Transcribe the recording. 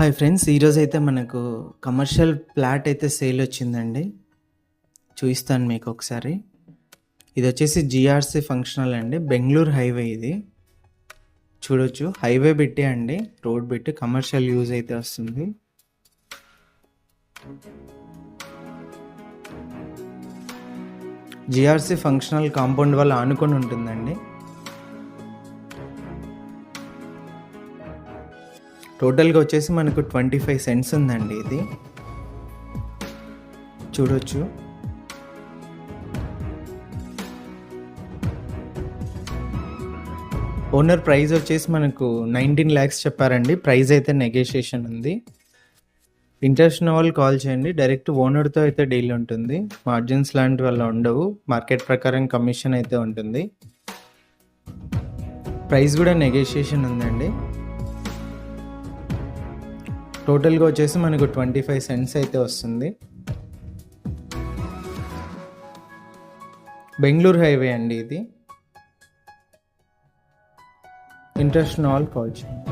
Hi friends ఈరోజు అయితే మనకు కమర్షియల్ ప్లాట్ అయితే సేల్ వచ్చిందండి. చూపిస్తాను మీకు ఒకసారి. ఇది వచ్చేసి జిఆర్సి ఫంక్షనల్ అండి. బెంగళూరు హైవే ఇది. చూడొచ్చు. హైవే పెట్టే అండి. రోడ్ పెట్టి కమర్షియల్ యూజ్ అయితే వస్తుంది. జిఆర్సి ఫంక్షనల్ కాంపౌండ్ వల్ల ఆనుకొని ఉంటుందండి. టోటల్గా వచ్చేసి మనకు ట్వంటీ ఫైవ్ సెంట్స్ ఉందండి ఇది. చూడొచ్చు. ఓనర్ ప్రైస్ వచ్చేసి మనకు నైన్టీన్ ల్యాక్స్ చెప్పారండి. ప్రైస్ అయితే నెగోషియేషన్ ఉంది. ఇంట్రెస్ట్ ఉన్న వాళ్ళు కాల్ చేయండి. డైరెక్ట్ ఓనర్తో అయితే డీల్ ఉంటుంది. మార్జిన్స్ లాంటి వల్ల ఉండవు. మార్కెట్ ప్రకారం కమిషన్ అయితే ఉంటుంది. ప్రైస్ కూడా నెగోషియేషన్ ఉందండి. టోటల్గా వచ్చేసి మనకు ట్వంటీ ఫైవ్ సెంట్స్ అయితే వస్తుంది. బెంగళూరు హైవే అండి ఇది. ఇంట్రెస్ట్ ఆల్ కాల్ చేయండి.